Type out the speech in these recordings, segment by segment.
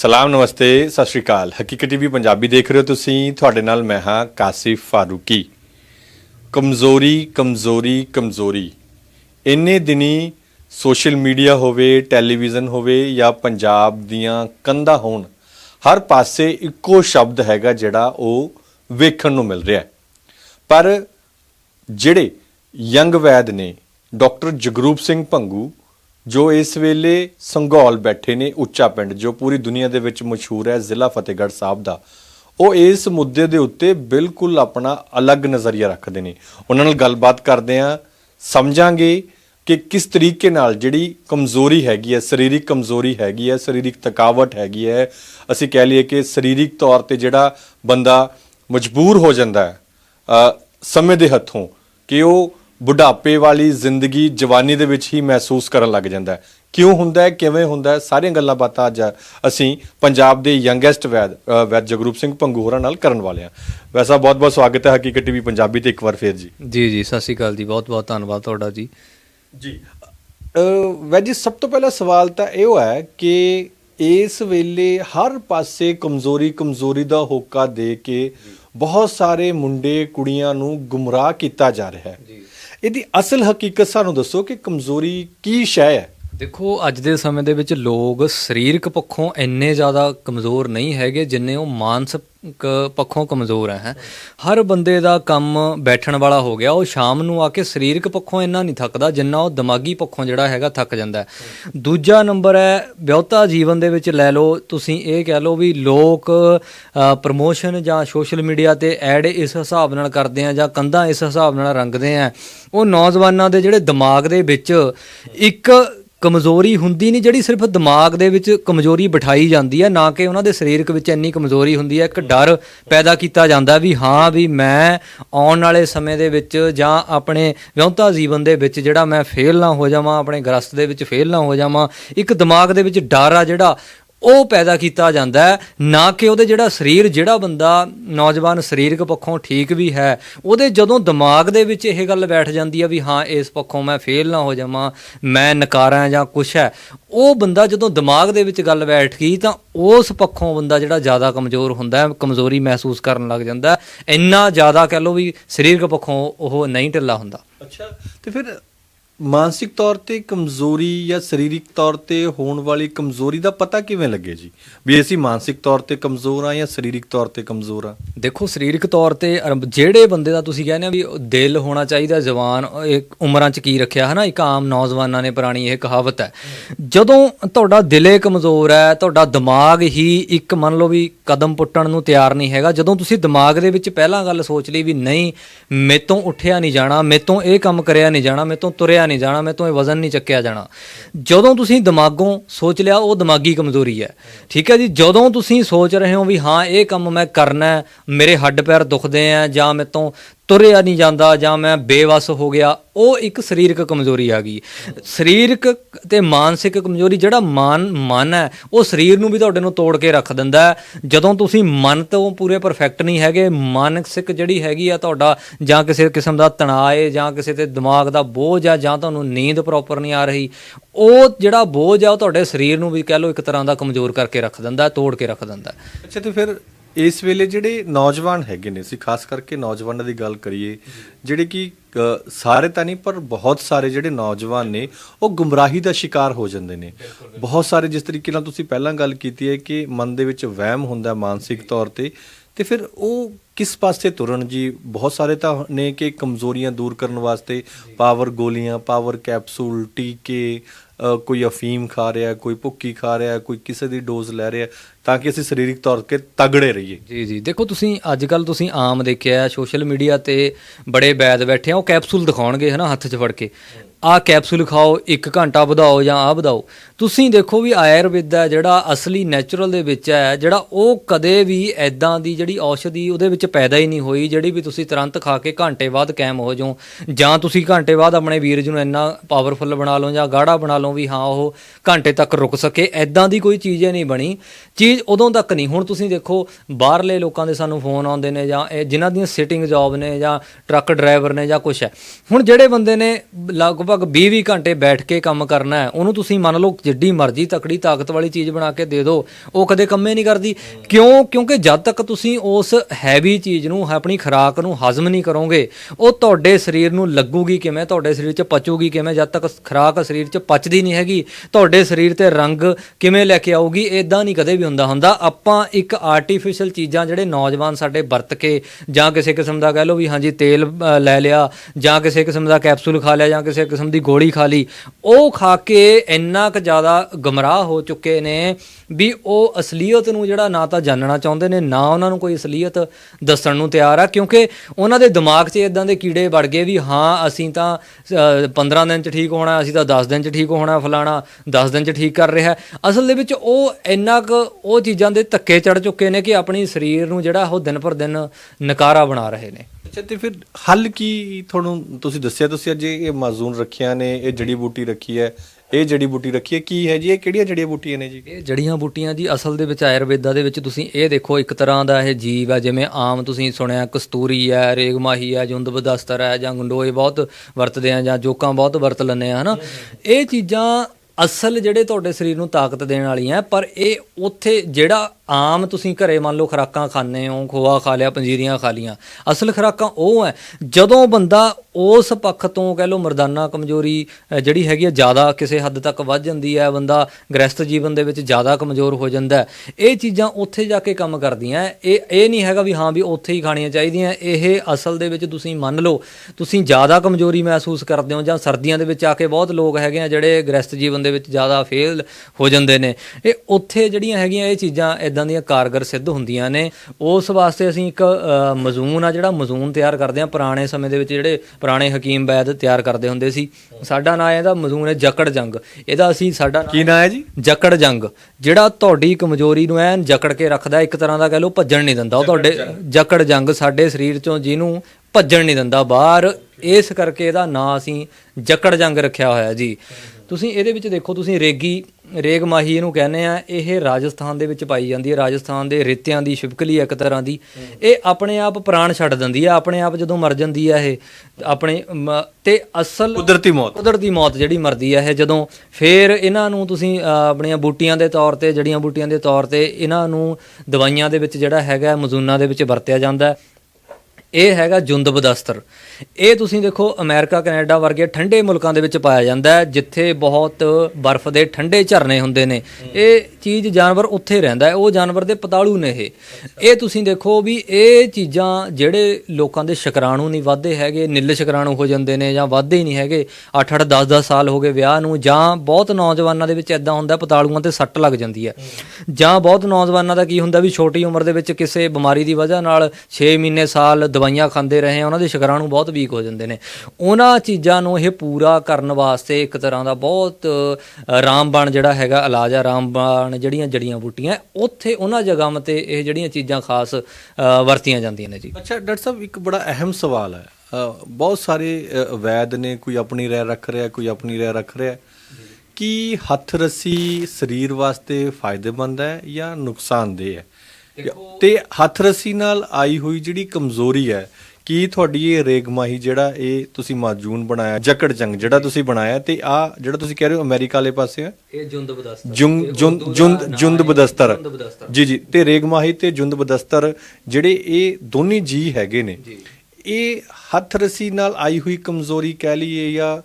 ਸਲਾਮ, ਨਮਸਤੇ, ਸਤਿ ਸ਼੍ਰੀ ਅਕਾਲ। ਹਕੀਕਤ ਟੀਵੀ ਪੰਜਾਬੀ ਦੇਖ ਰਹੇ ਹੋ ਤੁਸੀਂ। ਤੁਹਾਡੇ ਨਾਲ ਮੈਂ ਹਾਂ ਕਾਸਿਫ ਫਾਰੂਕੀ। ਕਮਜ਼ੋਰੀ ਕਮਜ਼ੋਰੀ ਕਮਜ਼ੋਰੀ। ਇੰਨੇ ਦਿਨੀ ਸੋਸ਼ਲ ਮੀਡੀਆ ਹੋਵੇ, ਟੈਲੀਵਿਜ਼ਨ ਹੋਵੇ ਜਾਂ ਪੰਜਾਬ ਦੀਆਂ ਕੰਧਾਂ ਹੋਣ, ਹਰ ਪਾਸੇ ਇੱਕੋ ਸ਼ਬਦ ਹੈਗਾ ਜਿਹੜਾ ਉਹ ਵੇਖਣ ਨੂੰ ਮਿਲ ਰਿਹਾ ਪਰ ਜਿਹੜੇ ਯੰਗ ਵੈਦ ਨੇ, ਡਾਕਟਰ ਜਗਰੂਪ ਸਿੰਘ ਭੰਗੂ ਜੋ ਇਸ ਵੇਲੇ ਸੰਘੌਲ ਬੈਠੇ ਨੇ ਉੱਚਾ ਪਿੰਡ, ਜੋ ਪੂਰੀ ਦੁਨੀਆ ਦੇ ਵਿੱਚ ਮਸ਼ਹੂਰ ਹੈ ਜ਼ਿਲ੍ਹਾ ਫਤਿਹਗੜ੍ਹ ਸਾਹਿਬ ਦਾ, ਉਹ ਇਸ ਮੁੱਦੇ ਦੇ ਉੱਤੇ ਬਿਲਕੁਲ ਆਪਣਾ ਅਲੱਗ ਨਜ਼ਰੀਆ ਰੱਖਦੇ ਨੇ। ਉਹਨਾਂ ਨਾਲ ਗੱਲਬਾਤ ਕਰਦੇ ਆ ਸਮਝਾਂਗੇ ਕਿ ਕਿਸ ਤਰੀਕੇ ਨਾਲ ਜਿਹੜੀ ਕਮਜ਼ੋਰੀ ਹੈਗੀ ਹੈ, ਸਰੀਰਕ ਕਮਜ਼ੋਰੀ ਹੈਗੀ ਹੈ, ਸਰੀਰਕ ਥਕਾਵਟ ਹੈਗੀ ਹੈ, ਅਸੀਂ ਕਹਿ ਲਈਏ ਕਿ ਸਰੀਰਿਕ ਤੌਰ ਤੇ ਜਿਹੜਾ ਬੰਦਾ ਮਜਬੂਰ ਹੋ ਜਾਂਦਾ ਹੈ ਸਮੇਂ ਦੇ ਹੱਥੋਂ ਕਿ ਉਹ ਬੁਢਾਪੇ ਵਾਲੀ ਜ਼ਿੰਦਗੀ ਜਵਾਨੀ ਦੇ ਵਿੱਚ ਹੀ ਮਹਿਸੂਸ ਕਰਨ ਲੱਗ ਜਾਂਦਾ ਹੈ। ਕਿਉਂ ਹੁੰਦਾ ਹੈ? ਕਿਵੇਂ ਹੁੰਦਾ ਹੈ? ਸਾਰੀਆਂ ਗੱਲਾਂ ਬਾਤਾਂ ਅੱਜ ਅਸੀਂ ਪੰਜਾਬ ਦੇ ਯੰਗੈਸਟ ਵੈਦ ਵੈਦ ਜਗਰੂਪ ਸਿੰਘ ਭੰਗੂ ਹੋਰਾਂ ਨਾਲ ਕਰਨ ਵਾਲੇ ਹਾਂ। ਵੈਸਾ ਬਹੁਤ ਬਹੁਤ ਸਵਾਗਤ ਹੈ ਹਕੀਕਤ ਟੀਵੀ ਪੰਜਾਬੀ ਤੇ ਇੱਕ ਵਾਰ ਫੇਰ ਜੀ। ਜੀ ਜੀ ਸਤਿ ਸ਼੍ਰੀ ਅਕਾਲ ਜੀ। ਬਹੁਤ ਬਹੁਤ ਧੰਨਵਾਦ ਤੁਹਾਡਾ ਜੀ। ਜੀ। ਵੈਦ ਜੀ ਸਭ ਤੋਂ ਪਹਿਲਾ ਸਵਾਲ ਤਾਂ ਇਹ ਹੈ ਕਿ ਇਸ ਵੇਲੇ ਹਰ ਪਾਸੇ ਕਮਜ਼ੋਰੀ ਕਮਜ਼ੋਰੀ ਦਾ ਹੋਕਾ ਦੇ ਕੇ ਬਹੁਤ ਸਾਰੇ ਮੁੰਡੇ ਕੁੜੀਆਂ ਨੂੰ ਗੁੰਮਰਾਹ ਕੀਤਾ ਜਾ ਰਿਹਾ ਹੈ। ਇਹਦੀ ਅਸਲ ਹਕੀਕਤ ਸਾਨੂੰ ਦੱਸੋ ਕਿ ਕਮਜ਼ੋਰੀ ਕੀ ਸ਼ੈ ਹੈ? ਦੇਖੋ, ਅੱਜ ਦੇ ਸਮੇਂ ਦੇ ਵਿੱਚ ਲੋਕ ਸਰੀਰਕ ਪੱਖੋਂ ਇੰਨੇ ਜ਼ਿਆਦਾ ਕਮਜ਼ੋਰ ਨਹੀਂ ਹੈਗੇ ਜਿੰਨੇ ਉਹ ਮਾਨਸਿਕ ਪੱਖੋਂ ਕਮਜ਼ੋਰ ਹੈ ਹਰ ਬੰਦੇ ਦਾ ਕੰਮ ਬੈਠਣ ਵਾਲਾ ਹੋ ਗਿਆ, ਉਹ ਸ਼ਾਮ ਨੂੰ ਆ ਕੇ ਸਰੀਰਕ ਪੱਖੋਂ ਇੰਨਾ ਨਹੀਂ ਥੱਕਦਾ ਜਿੰਨਾ ਉਹ ਦਿਮਾਗੀ ਪੱਖੋਂ ਜਿਹੜਾ ਹੈਗਾ ਥੱਕ ਜਾਂਦਾ ਦੂਜਾ ਨੰਬਰ ਹੈ ਵਿਆਹਤਾ ਜੀਵਨ ਦੇ ਵਿੱਚ ਲੈ ਲਓ, ਤੁਸੀਂ ਇਹ ਕਹਿ ਲਓ ਵੀ ਲੋਕ ਪ੍ਰਮੋਸ਼ਨ ਜਾਂ ਸੋਸ਼ਲ ਮੀਡੀਆ ਤੇ ਐਡ ਇਸ ਹਿਸਾਬ ਨਾਲ ਕਰਦੇ ਆ ਜਾਂ ਕੰਧਾਂ ਇਸ ਹਿਸਾਬ ਨਾਲ ਰੰਗਦੇ ਆ, ਉਹ ਨੌਜਵਾਨਾਂ ਦੇ ਜਿਹੜੇ ਦਿਮਾਗ ਦੇ ਵਿੱਚ ਇੱਕ ਕਮਜ਼ੋਰੀ ਹੁੰਦੀ ਨਹੀਂ, ਜਿਹੜੀ ਸਿਰਫ ਦਿਮਾਗ ਦੇ ਵਿੱਚ ਕਮਜ਼ੋਰੀ ਬਿਠਾਈ ਜਾਂਦੀ ਹੈ ਨਾ ਕਿ ਉਹਨਾਂ ਦੇ ਸਰੀਰਕ ਵਿੱਚ ਇੰਨੀ ਕਮਜ਼ੋਰੀ ਹੁੰਦੀ ਹੈ ਇੱਕ ਡਰ ਪੈਦਾ ਕੀਤਾ ਜਾਂਦਾ ਵੀ ਹਾਂ ਵੀ ਮੈਂ ਆਉਣ ਵਾਲੇ ਸਮੇਂ ਦੇ ਵਿੱਚ ਜਾਂ ਆਪਣੇ ਵਿਆਹੁਤਾ ਜੀਵਨ ਦੇ ਵਿੱਚ ਜਿਹੜਾ ਮੈਂ ਫੇਲ ਨਾ ਹੋ ਜਾਵਾਂ, ਆਪਣੇ ਗ੍ਰਸਤ ਦੇ ਵਿੱਚ ਫੇਲ ਨਾ ਹੋ ਜਾਵਾਂ, ਇੱਕ ਦਿਮਾਗ ਦੇ ਵਿੱਚ ਡਰ ਆ ਜਿਹੜਾ ਉਹ ਪੈਦਾ ਕੀਤਾ ਜਾਂਦਾ ਹੈ, ਨਾ ਕਿ ਉਹਦੇ ਜਿਹੜਾ ਸਰੀਰ, ਜਿਹੜਾ ਬੰਦਾ ਨੌਜਵਾਨ ਸਰੀਰਕ ਪੱਖੋਂ ਠੀਕ ਵੀ ਹੈ, ਉਹਦੇ ਜਦੋਂ ਦਿਮਾਗ ਦੇ ਵਿੱਚ ਇਹ ਗੱਲ ਬੈਠ ਜਾਂਦੀ ਹੈ ਵੀ ਹਾਂ, ਇਸ ਪੱਖੋਂ ਮੈਂ ਫੇਲ ਨਾ ਹੋ ਜਾਵਾਂ, ਮੈਂ ਨਕਾਰਾਂ ਜਾਂ ਕੁਛ ਹੈ, ਉਹ ਬੰਦਾ ਜਦੋਂ ਦਿਮਾਗ ਦੇ ਵਿੱਚ ਗੱਲ ਬੈਠ ਗਈ ਤਾਂ ਉਸ ਪੱਖੋਂ ਬੰਦਾ ਜਿਹੜਾ ਜ਼ਿਆਦਾ ਕਮਜ਼ੋਰ ਹੁੰਦਾ ਹੈ, ਕਮਜ਼ੋਰੀ ਮਹਿਸੂਸ ਕਰਨ ਲੱਗ ਜਾਂਦਾ ਇੰਨਾ ਜ਼ਿਆਦਾ ਕਹਿ ਲਓ ਵੀ ਸਰੀਰਕ ਪੱਖੋਂ ਉਹ ਨਹੀਂ ਢਿੱਲਾ ਹੁੰਦਾ। ਅੱਛਾ, ਤੇ ਫਿਰ ਮਾਨਸਿਕ ਤੌਰ ਤੇ ਕਮਜ਼ੋਰੀ ਜਾਂ ਸਰੀਰਕ ਤੌਰ ਤੇ ਹੋਣ ਵਾਲੀ ਕਮਜ਼ੋਰੀ ਦਾ ਪਤਾ ਕਿਵੇਂ ਲੱਗੇ ਜੀ? ਵੀ ਅਸੀਂ ਮਾਨਸਿਕ ਤੌਰ ਤੇ ਕਮਜ਼ੋਰ ਆ ਜਾਂ ਸਰੀਰਕ ਤੌਰ ਤੇ ਕਮਜ਼ੋਰ ਆ ਦੇਖੋ, ਸਰੀਰਕ ਤੌਰ ਤੇ ਅਰੰਭ- ਜਿਹੜੇ ਬੰਦੇ ਦਾ ਤੁਸੀਂ ਕਹਿੰਦੇ ਆ ਵੀ ਦਿਲ ਹੋਣਾ ਚਾਹੀਦਾ, ਜਵਾਨ, ਇੱਕ ਉਮਰਾਂ 'ਚ ਕੀ ਰੱਖਿਆ, ਹਨਾ? ਇੱਕ ਆਮ ਨੌਜਵਾਨਾਂ ਨੇ ਪੁਰਾਣੀ ਇਹ ਕਹਾਵਤ ਹੈ। ਜਦੋਂ ਤੁਹਾਡਾ ਦਿਲੇ ਕਮਜ਼ੋਰ ਹੈ, ਤੁਹਾਡਾ ਦਿਮਾਗ ਹੀ ਇੱਕ ਮੰਨ ਲਓ ਵੀ ਕਦਮ ਪੁੱਟਣ ਨੂੰ ਤਿਆਰ ਨਹੀਂ ਹੈਗਾ, ਜਦੋਂ ਤੁਸੀਂ ਦਿਮਾਗ ਦੇ ਵਿੱਚ ਪਹਿਲਾਂ ਗੱਲ ਸੋਚ ਲਈ ਵੀ ਨਹੀਂ, ਮੇਤੋਂ ਉੱਠਿਆ ਨਹੀਂ ਜਾਣਾ, ਮੇਤੋਂ ਇਹ ਕੰਮ ਕਰਿਆ ਨਹੀਂ ਜਾਣਾ, ਮੇਤੋਂ ਤੁਰਿਆ ਨਹੀਂ ਜਾਣਾ ਮੇਤੋਂ ਇਹ ਵਜ਼ਨ ਨਹੀਂ ਚੱਕਿਆ ਜਾਣਾ। ਜਦੋਂ ਤੁਸੀਂ ਦਿਮਾਗੋਂ ਸੋਚ ਲਿਆ, ਉਹ ਦਿਮਾਗੀ ਕਮਜ਼ੋਰੀ ਹੈ। ਠੀਕ ਹੈ ਜੀ? ਜਦੋਂ ਤੁਸੀਂ ਸੋਚ ਰਹੇ ਹੋ ਵੀ ਹਾਂ, ਇਹ ਕੰਮ ਮੈਂ ਕਰਨਾ ਮੇਰੇ ਹੱਡ ਪੈਰ ਦੁਖਦੇ ਆ ਜਾਂ ਮੇਰੇ ਤੋਂ ਤੁਰਿਆ ਨਹੀਂ ਜਾਂਦਾ ਜਾਂ ਮੈਂ ਬੇਵਸ ਹੋ ਗਿਆ, ਉਹ ਇੱਕ ਸਰੀਰਕ ਕਮਜ਼ੋਰੀ ਆ ਗਈ। ਸਰੀਰਕ ਤੇ ਮਾਨਸਿਕ ਕਮਜ਼ੋਰੀ ਜਿਹੜਾ ਮਨ ਮਨ ਹੈ, ਉਹ ਸਰੀਰ ਨੂੰ ਵੀ ਤੁਹਾਡੇ ਨੂੰ ਤੋੜ ਕੇ ਰੱਖ ਦਿੰਦਾ ਜਦੋਂ ਤੁਸੀਂ ਮਨ ਤੋਂ ਪੂਰੇ ਪਰਫੈਕਟ ਨਹੀਂ ਹੈਗੇ, ਮਾਨਸਿਕ ਜਿਹੜੀ ਹੈਗੀ ਆ ਤੁਹਾਡਾ, ਜਾਂ ਕਿਸੇ ਕਿਸਮ ਦਾ ਤਣਾਅ ਹੈ, ਜਾਂ ਕਿਸੇ ਤੇ ਦਿਮਾਗ ਦਾ ਬੋਝ ਆ, ਜਾਂ ਤੁਹਾਨੂੰ ਨੀਂਦ ਪ੍ਰੋਪਰ ਨਹੀਂ ਆ ਰਹੀ, ਉਹ ਜਿਹੜਾ ਬੋਝ ਆ, ਉਹ ਤੁਹਾਡੇ ਸਰੀਰ ਨੂੰ ਵੀ ਕਹਿ ਲਓ ਇੱਕ ਤਰ੍ਹਾਂ ਦਾ ਕਮਜ਼ੋਰ ਕਰਕੇ ਰੱਖ ਦਿੰਦਾ ਤੋੜ ਕੇ ਰੱਖ ਦਿੰਦਾ ਅੱਛਾ, ਤੇ ਫਿਰ ਇਸ ਵੇਲੇ ਜਿਹੜੇ ਨੌਜਵਾਨ ਹੈਗੇ ਨੇ ਅਸੀਂ ਖਾਸ ਕਰਕੇ ਨੌਜਵਾਨਾਂ ਦੀ ਗੱਲ ਕਰੀਏ ਜਿਹੜੇ ਕਿ ਅ, ਸਾਰੇ ਤਾਂ ਨਹੀਂ ਪਰ ਬਹੁਤ ਸਾਰੇ ਜਿਹੜੇ ਨੌਜਵਾਨ ਨੇ ਉਹ ਗੁੰਮਰਾਹੀ ਦਾ ਸ਼ਿਕਾਰ ਹੋ ਜਾਂਦੇ ਨੇ। ਬਹੁਤ ਸਾਰੇ ਜਿਸ ਤਰੀਕੇ ਨਾਲ ਤੁਸੀਂ ਪਹਿਲਾਂ ਗੱਲ ਕੀਤੀ ਹੈ ਕਿ ਮਨ ਦੇ ਵਿੱਚ ਵਹਿਮ ਹੁੰਦਾ ਹੈ ਮਾਨਸਿਕ ਤੌਰ ਤੇ ਤੇ ਫਿਰ ਉਹ ਕਿਸ ਪਾਸੇ ਤੁਰਨ? ਜੀ ਬਹੁਤ ਸਾਰੇ ਤਾਂ ਨੇ ਕਿ ਕਮਜ਼ੋਰੀਆਂ ਦੂਰ ਕਰਨ ਵਾਸਤੇ ਪਾਵਰ ਗੋਲੀਆਂ ਪਾਵਰ ਕੈਪਸੂਲ ਟੀਕੇ ਅ, ਕੋਈ ਅਫੀਮ ਖਾ ਰਿਹਾ ਕੋਈ ਭੁੱਕੀ ਖਾ ਰਿਹਾ ਕੋਈ ਕਿਸੇ ਦੀ ਡੋਜ਼ ਲੈ ਰਿਹਾ। ਤਾਂ ਕਿ ਅਸੀਂ ਸਰੀਰਕ ਤੌਰ ਤੇ ਤਗੜੇ ਰਹੀਏ। ਜੀ ਜੀ। ਦੇਖੋ, ਤੁਸੀਂ ਅੱਜ ਕੱਲ ਤੁਸੀਂ ਆਮ ਦੇਖਿਆ ਸੋਸ਼ਲ ਮੀਡੀਆ ਤੇ ਬੜੇ ਵੈਦ ਬੈਠੇ ਆ, ਉਹ ਕੈਪਸੂਲ ਦਿਖਾਉਣਗੇ, ਹਨਾ, ਹੱਥ 'ਚ ਫੜ ਕੇ। ਆਹ ਕੈਪਸੂਲ ਖਾਓ 1 ਘੰਟਾ ਵਧਾਓ ਜਾਂ ਆ ਵਧਾਓ। ਤੁਸੀਂ ਦੇਖੋ ਵੀ ਆਯੁਰਵੇਦਾ ਜਿਹੜਾ ਅਸਲੀ ਨੈਚੁਰਲ ਦੇ ਵਿੱਚ ਹੈ, ਜਿਹੜਾ ਉਹ ਕਦੇ ਵੀ ਐਦਾਂ ਦੀ ਜਿਹੜੀ ਔਸ਼ਧੀ ਉਹਦੇ ਵਿੱਚ ਪੈਦਾ ਹੀ ਨਹੀਂ ਹੋਈ, ਜਿਹੜੀ ਵੀ ਤੁਸੀਂ ਤੁਰੰਤ ਖਾ ਕੇ ਘੰਟੇ ਬਾਅਦ ਕਾਇਮ ਹੋ ਜਾਓ, ਜਾਂ ਤੁਸੀਂ ਘੰਟੇ ਬਾਅਦ ਆਪਣੇ ਵੀਰਜ ਨੂੰ ਇੰਨਾ ਪਾਵਰਫੁੱਲ ਬਣਾ ਲਓ ਜਾਂ ਗਾੜਾ ਬਣਾ ਲਓ ਵੀ ਹਾਂ, ਉਹ ਘੰਟੇ ਤੱਕ ਰੁਕ ਸਕੇ। ਐਦਾਂ ਦੀ ਕੋਈ ਚੀਜ਼ ਹੀ ਨਹੀਂ ਬਣੀ। ਚੀਜ਼ ਚੀਜ਼ ਉਦੋਂ ਤੱਕ ਨਹੀਂ। ਹੁਣ ਤੁਸੀਂ ਦੇਖੋ, ਬਾਹਰਲੇ ਲੋਕਾਂ ਦੇ ਸਾਨੂੰ ਫੋਨ ਆਉਂਦੇ ਨੇ ਜਾਂ ਇਹ ਜਿਨ੍ਹਾਂ ਦੀਆਂ ਸਿਟਿੰਗ ਜੌਬ ਨੇ ਜਾਂ ਟਰੱਕ ਡਰਾਈਵਰ ਨੇ ਜਾਂ ਕੁਛ ਹੈ। ਹੁਣ ਜਿਹੜੇ ਬੰਦੇ ਨੇ ਲਗਭਗ ਲਗਭਗ 20-20 ਘੰਟੇ ਬੈਠ ਕੇ ਕੰਮ ਕਰਨਾ ਹੈ, ਉਹਨੂੰ ਤੁਸੀਂ ਮੰਨ ਲਓ ਜਿੱਡੀ ਮਰਜ਼ੀ ਤਕੜੀ ਤਾਕਤ ਵਾਲੀ ਚੀਜ਼ ਬਣਾ ਕੇ ਦੇ ਦਿਓ ਉਹ ਕਦੇ ਕੰਮੇ ਨਹੀਂ ਕਰਦੀ। ਕਿਉਂ? ਕਿਉਂਕਿ ਜਦ ਤੱਕ ਤੁਸੀਂ ਉਸ ਹੈਵੀ ਚੀਜ਼ ਨੂੰ, ਆਪਣੀ ਖੁਰਾਕ ਨੂੰ ਹਜ਼ਮ ਨਹੀਂ ਕਰੋਗੇ, ਉਹ ਤੁਹਾਡੇ ਸਰੀਰ ਨੂੰ ਲੱਗੂਗੀ ਕਿਵੇਂ, ਤੁਹਾਡੇ ਸਰੀਰ 'ਚ ਪਚੂਗੀ ਕਿਵੇਂ, ਜਦ ਤੱਕ ਖੁਰਾਕ ਸਰੀਰ 'ਚ ਪਚਦੀ ਨਹੀਂ ਹੈਗੀ, ਤੁਹਾਡੇ ਸਰੀਰ ਤੇ ਰੰਗ ਕਿਵੇਂ ਲੈ ਕੇ ਆਊਗੀ ਇਦਾਂ ਨਹੀਂ ਕਦੇ ਵੀ ਹੁੰਦਾ। ਹੁੰਦਾ ਆਪਾਂ ਇੱਕ ਆਰਟੀਫੀਸ਼ੀਅਲ ਚੀਜ਼ਾਂ ਜਿਹੜੇ ਨੌਜਵਾਨ ਸਾਡੇ ਵਰਤ ਕੇ ਜਾਂ ਕਿਸੇ ਕਿਸਮ ਦਾ ਕਹਿ ਲਓ ਵੀ ਹਾਂਜੀ ਤੇਲ ਲੈ ਲਿਆ, ਜਾਂ ਕਿਸੇ ਕਿਸਮ ਦਾ ਕੈਪਸੂਲ ਖਾ ਲਿਆ, ਜਾਂ ਕਿਸੇ ਕਿਸਮ ਦੀ ਗੋਲੀ ਖਾ ਲਈ, ਉਹ ਖਾ ਕੇ ਇੰਨਾ ਕੁ ਜ਼ਿਆਦਾ ਗਮਰਾਹ ਹੋ ਚੁੱਕੇ ਨੇ ਵੀ ਉਹ ਅਸਲੀਅਤ ਨੂੰ ਜਿਹੜਾ ਨਾ ਤਾਂ ਜਾਣਨਾ ਚਾਹੁੰਦੇ ਨੇ ਨਾ ਉਹਨਾਂ ਨੂੰ ਕੋਈ ਅਸਲੀਅਤ ਦੱਸਣ ਨੂੰ ਤਿਆਰ ਆ ਕਿਉਂਕਿ ਉਹਨਾਂ ਦੇ ਦਿਮਾਗ 'ਚ ਇਦਾਂ ਦੇ ਕੀੜੇ ਵੜ ਗਏ ਵੀ ਹਾਂ ਅਸੀਂ ਤਾਂ ਅ, 15 ਦਿਨ 'ਚ ਠੀਕ ਹੋਣਾ ਅਸੀਂ ਤਾਂ 10 ਦਿਨ 'ਚ ਠੀਕ ਹੋਣਾ ਫਲਾਣਾ 10 ਦਿਨ 'ਚ ਠੀਕ ਕਰ ਰਿਹਾ। ਅਸਲ ਦੇ ਵਿੱਚ ਉਹ ਇੰਨਾ ਕੁ ਉਹ ਚੀਜ਼ਾਂ ਦੇ ਧੱਕੇ ਚੜ ਚੁੱਕੇ ਨੇ ਕਿ ਆਪਣੀ ਸਰੀਰ ਨੂੰ ਜਿਹੜਾ ਉਹ ਦਿਨ ਪਰ ਦਿਨ ਨਕਾਰਾ ਬਣਾ ਰਹੇ ਨੇ। ਅੱਛਾ ਤੇ ਫਿਰ ਹੱਲ ਕੀ ਤੁਹਾਨੂੰ ਤੁਸੀਂ ਦੱਸਿਆ? ਤੁਸੀਂ ਅੱਜ ਇਹ ਮਾਜ਼ੂਨ ਰੱਖਿਆ ਨੇ ਇਹ ਜੜੀ ਬੂਟੀ ਰੱਖੀ ਹੈ ਇਹ ਜੜੀ ਬੂਟੀ ਰੱਖੀ ਹੈ ਕੀ ਹੈ ਜੀ ਇਹ ਕਿਹੜੀਆਂ ਜੜੀਆਂ ਬੂਟੀਆਂ ਨੇ ਜੀ? ਇਹ ਜੜੀਆਂ ਬੂਟੀਆਂ ਜੀ ਅਸਲ ਦੇ ਵਿੱਚ ਆਯੁਰਵੇਦਾ ਦੇ ਵਿੱਚ ਤੁਸੀਂ ਇਹ ਦੇਖੋ ਇੱਕ ਤਰ੍ਹਾਂ ਦਾ ਇਹ ਜੀਵ ਹੈ ਜਿਵੇਂ ਆਮ ਤੁਸੀਂ ਸੁਣਿਆ ਕਸਤੂਰੀ ਹੈ ਰੇਗਮਾਹੀ ਹੈ ਜੁੰਦਬਦਸਤਰ ਹੈ ਜਾਂ ਗੰਡੋਏ ਬਹੁਤ ਵਰਤਦੇ ਆ ਜਾਂ ਜੋਕਾਂ ਬਹੁਤ ਵਰਤ ਲੈਂਦੇ ਆ ਹਨਾ? ਇਹ ਚੀਜ਼ਾਂ ਅਸਲ ਜਿਹੜੇ ਤੁਹਾਡੇ ਸਰੀਰ ਨੂੰ ਤਾਕਤ ਦੇਣ ਵਾਲੀਆਂ ਪਰ ਇਹ ਉੱਥੇ ਜਿਹੜਾ ਆਮ ਤੁਸੀਂ ਘਰੇ ਮੰਨ ਲਓ ਖੁਰਾਕਾਂ ਖਾਂਦੇ ਹੋ, ਖੋਆ ਖਾ ਲਿਆ, ਪੰਜੀਰੀਆਂ ਖਾ ਲੀਆਂ ਅਸਲ ਖੁਰਾਕਾਂ ਉਹ ਹੈ, ਜਦੋਂ ਬੰਦਾ ਉਸ ਪੱਖ ਤੋਂ ਕਹਿ ਲਓ ਮਰਦਾਨਾ ਕਮਜ਼ੋਰੀ ਜਿਹੜੀ ਹੈਗੀ ਆ, ਜ਼ਿਆਦਾ ਕਿਸੇ ਹੱਦ ਤੱਕ ਵੱਧ ਜਾਂਦੀ ਹੈ, ਬੰਦਾ ਗ੍ਰਸਤ ਜੀਵਨ ਦੇ ਵਿੱਚ ਜ਼ਿਆਦਾ ਕਮਜ਼ੋਰ ਹੋ ਜਾਂਦਾ ਇਹ ਚੀਜ਼ਾਂ ਉੱਥੇ ਜਾ ਕੇ ਕੰਮ ਕਰਦੀਆਂ, ਇਹ ਇਹ ਨਹੀਂ ਹੈਗਾ ਵੀ ਹਾਂ ਵੀ ਉੱਥੇ ਹੀ ਖਾਣੀਆਂ ਚਾਹੀਦੀਆਂ, ਇਹ ਅਸਲ ਦੇ ਵਿੱਚ ਤੁਸੀਂ ਮੰਨ ਲਓ, ਤੁਸੀਂ ਜ਼ਿਆਦਾ ਕਮਜ਼ੋਰੀ ਮਹਿਸੂਸ ਕਰਦੇ ਹੋ ਜਾਂ ਸਰਦੀਆਂ ਦੇ ਵਿੱਚ ਆ ਕੇ ਬਹੁਤ ਲੋਕ ਹੈਗੇ ਆ ਜਿਹੜੇ ਗ੍ਰਸਤ ਜੀਵਨ ਦੇ ਵਿੱਚ ਜ਼ਿਆਦਾ ਫੇਲ ਹੋ ਜਾਂਦੇ ਨੇ। ਇਹ ਉੱਥੇ ਜਿਹੜੀਆਂ ਹੈਗੀਆਂ ਇਹ ਚੀਜ਼ਾਂ ਇਦਾਂ ਦੀਆਂ ਕਾਰਗਰ ਸਿੱਧ ਹੁੰਦੀਆਂ ਨੇ। ਉਸ ਵਾਸਤੇ ਅਸੀਂ ਇੱਕ ਮਜ਼ੂਨ ਆ ਜਿਹੜਾ ਮਜ਼ੂਨ ਤਿਆਰ ਕਰਦੇ ਆ ਪੁਰਾਣੇ ਸਮੇਂ ਦੇ ਵਿੱਚ ਜਿਹੜੇ ਪੁਰਾਣੇ ਹਕੀਮ ਵੈਦ ਤਿਆਰ ਕਰਦੇ ਹੁੰਦੇ ਸੀ। ਸਾਡਾ ਨਾਂ ਇਹਦਾ ਮਜ਼ੂਨ ਹੈ ਜਕੜ ਜੰਗ। ਇਹਦਾ ਅਸੀਂ ਸਾਡਾ ਕੀ ਨਾਂ ਹੈ ਜੀ? ਜਕੜ ਜੰਗ। ਜਿਹੜਾ ਤੁਹਾਡੀ ਕਮਜ਼ੋਰੀ ਨੂੰ ਐਨ ਜਕੜ ਕੇ ਰੱਖਦਾ ਇੱਕ ਤਰ੍ਹਾਂ ਦਾ ਕਹਿ ਲਓ ਭੱਜਣ ਨਹੀਂ ਦਿੰਦਾ। ਉਹ ਤੁਹਾਡੇ ਜਕੜ ਜੰਗ ਸਾਡੇ ਸਰੀਰ ਚੋਂ ਜਿਹਨੂੰ ਭੱਜਣ ਨਹੀਂ ਦਿੰਦਾ ਬਾਹਰ ਇਸ ਕਰਕੇ ਇਹਦਾ ਨਾਂ ਅਸੀਂ ਜਕੜ ਜੰਗ ਰੱਖਿਆ ਹੋਇਆ ਜੀ। ਤੁਸੀਂ ਇਹਦੇ ਵਿੱਚ ਦੇਖੋ ਤੁਸੀਂ ਰੇਗੀ ਰੇਗ ਮਾਹੀ ਇਹਨੂੰ ਕਹਿੰਦੇ ਆ ਇਹ ਰਾਜਸਥਾਨ ਦੇ ਵਿੱਚ ਪਾਈ ਜਾਂਦੀ ਹੈ। ਰਾਜਸਥਾਨ ਦੇ ਰੇਤਿਆਂ ਦੀ ਛਿਪਕਲੀ ਹੈ ਇੱਕ ਤਰ੍ਹਾਂ ਦੀ। ਇਹ ਆਪਣੇ ਆਪ ਪ੍ਰਾਣ ਛੱਡ ਦਿੰਦੀ ਹੈ ਆਪਣੇ ਆਪ ਜਦੋਂ ਮਰ ਜਾਂਦੀ ਹੈ ਇਹ ਆਪਣੇ ਤੇ ਅਸਲ ਕੁਦਰਤੀ ਮੌਤ। ਕੁਦਰਤੀ ਮੌਤ ਜਿਹੜੀ ਮਰਦੀ ਹੈ ਇਹ ਜਦੋਂ ਫੇਰ ਇਹਨਾਂ ਨੂੰ ਤੁਸੀਂ ਆਪਣੀਆਂ ਬੂਟੀਆਂ ਦੇ ਤੌਰ ਤੇ ਜੜੀਆਂ ਬੂਟੀਆਂ ਦੇ ਤੌਰ ਤੇ ਇਹਨਾਂ ਨੂੰ ਦਵਾਈਆਂ ਦੇ ਵਿੱਚ ਜਿਹੜਾ ਹੈਗਾ ਮਜ਼ੂਨਾ ਦੇ ਵਿੱਚ ਵਰਤਿਆ ਜਾਂਦਾ। ਇਹ ਹੈਗਾ ਜੁੰਦਬਦਸਤਰ ਇਹ ਤੁਸੀਂ ਦੇਖੋ, ਅਮਰੀਕਾ, ਕੈਨੇਡਾ ਵਰਗੇ ਠੰਡੇ ਮੁਲਕਾਂ ਦੇ ਵਿੱਚ ਪਾਇਆ ਜਾਂਦਾ ਹੈ, ਜਿੱਥੇ ਬਹੁਤ ਬਰਫ਼ ਦੇ ਠੰਡੇ ਝਰਨੇ ਹੁੰਦੇ ਨੇ। ਇਹ ਚੀਜ਼ ਜਾਨਵਰ ਉੱਥੇ ਰਹਿੰਦਾ ਹੈ, ਉਹ ਜਾਨਵਰ ਦੇ ਪਤਾਲੂ ਨੇ ਇਹ। ਇਹ ਤੁਸੀਂ ਦੇਖੋ ਵੀ ਇਹ ਚੀਜ਼ਾਂ ਜਿਹੜੇ ਲੋਕਾਂ ਦੇ ਸ਼ੁਕਰਾਣੂ ਨਹੀਂ ਵੱਧਦੇ ਹੈਗੇ, ਨਿੱਲ ਸ਼ੁਕਰਾਣੂ ਹੋ ਜਾਂਦੇ ਨੇ ਜਾਂ ਵੱਧਦੇ ਹੀ ਨਹੀਂ ਹੈਗੇ 8-8 10-10 ਸਾਲ ਹੋ ਗਏ ਵਿਆਹ ਨੂੰ, ਜਾਂ ਬਹੁਤ ਨੌਜਵਾਨਾਂ ਦੇ ਵਿੱਚ ਐਦਾਂ ਹੁੰਦਾ ਪਤਾਲੂਆਂ ਤੇ ਸੱਟ ਲੱਗ ਜਾਂਦੀ ਹੈ। ਜਾਂ ਬਹੁਤ ਨੌਜਵਾਨਾਂ ਦਾ ਕੀ ਹੁੰਦਾ ਵੀ ਛੋਟੀ ਉਮਰ ਦੇ ਵਿੱਚ ਕਿਸੇ ਬਿਮਾਰੀ ਦੀ ਵਜ੍ਹਾ ਨਾਲ 6 ਮਹੀਨੇ ਸਾਲ ਦਵਾਈਆਂ ਖਾਂਦੇ ਰਹੇ ਉਹਨਾਂ ਦੇ ਸ਼ੁਕਰਾਣੂ ਬਹੁਤ ਵੀਕ ਹੋ ਜਾਂਦੇ ਨੇ। ਉਹਨਾਂ ਚੀਜ਼ਾਂ ਨੂੰ ਇਹ ਪੂਰਾ ਕਰਨ ਵਾਸਤੇ ਇੱਕ ਤਰ੍ਹਾਂ ਦਾ ਬਹੁਤ ਰਾਮਬਾਣ ਜਿਹੜਾ ਹੈਗਾ ਇਲਾਜ ਆ ਰਾਮਬਾਣ ਜਿਹੜੀਆਂ ਜੜੀਆਂ ਬੂਟੀਆਂ ਉੱਥੇ ਉਹਨਾਂ ਜਗ੍ਹਾਵਾਂ ਤੇ ਇਹ ਜਿਹੜੀਆਂ ਚੀਜ਼ਾਂ ਖਾਸ ਵਰਤੀਆਂ ਜਾਂਦੀਆਂ ਨੇ ਜੀ। ਅੱਛਾ ਡਾਕਟਰ ਸਾਹਿਬ ਇੱਕ ਬੜਾ ਅਹਿਮ ਸਵਾਲ ਹੈ। ਬਹੁਤ ਸਾਰੇ ਵੈਦ ਨੇ ਕੋਈ ਆਪਣੀ ਰਾਏ ਰੱਖ ਰਿਹਾ ਕੋਈ ਆਪਣੀ ਰਾਏ ਰੱਖ ਰਿਹਾ। ਕੀ ਹੱਥ ਰੱਸੀ ਸਰੀਰ ਵਾਸਤੇ ਫਾਇਦੇਮੰਦ ਹੈ ਜਾਂ ਨੁਕਸਾਨਦੇਹ ਹੈ? ਤੇ ਹੱਥ ਰੱਸੀ ਨਾਲ ਆਈ ਹੋਈ ਜਿਹੜੀ ਕਮਜ਼ੋਰੀ ਹੈ ਕੀ ਤੁਹਾਡੀ ਇਹ ਰੇਗਮਾਹੀ ਜਿਹੜਾ ਇਹ ਤੁਸੀਂ ਮਾਜੂਨ ਬਣਾਇਆ ਜਕੜ ਜੰਗ ਜਿਹੜਾ ਤੁਸੀਂ ਬਣਾਇਆ ਤੇ ਆ ਜਿਹੜਾ ਤੁਸੀਂ ਕਹਿ ਰਹੇ ਹੋ ਅਮਰੀਕਾ ਵਾਲੇ ਪਾਸੇ ਹੈ ਇਹ ਜੁੰਦ ਜੁੰਦ ਜੁੰਦ ਜੁੰਦ ਬਦਸਤਰ। ਜੀ ਜੀ ਤੇ ਰੇਗਮਾਹੀ ਤੇ ਜੁੰਦ ਬਦਸਤਰ ਜਿਹੜੇ ਇਹ ਦੋਨੇ ਜੀ ਹੈਗੇ ਨੇ। ਇਹ ਹੱਥ ਰਸੀ ਨਾਲ ਆਈ ਹੋਈ ਕਮਜ਼ੋਰੀ ਕਹਿ ਲਈਏ ਜਾਂ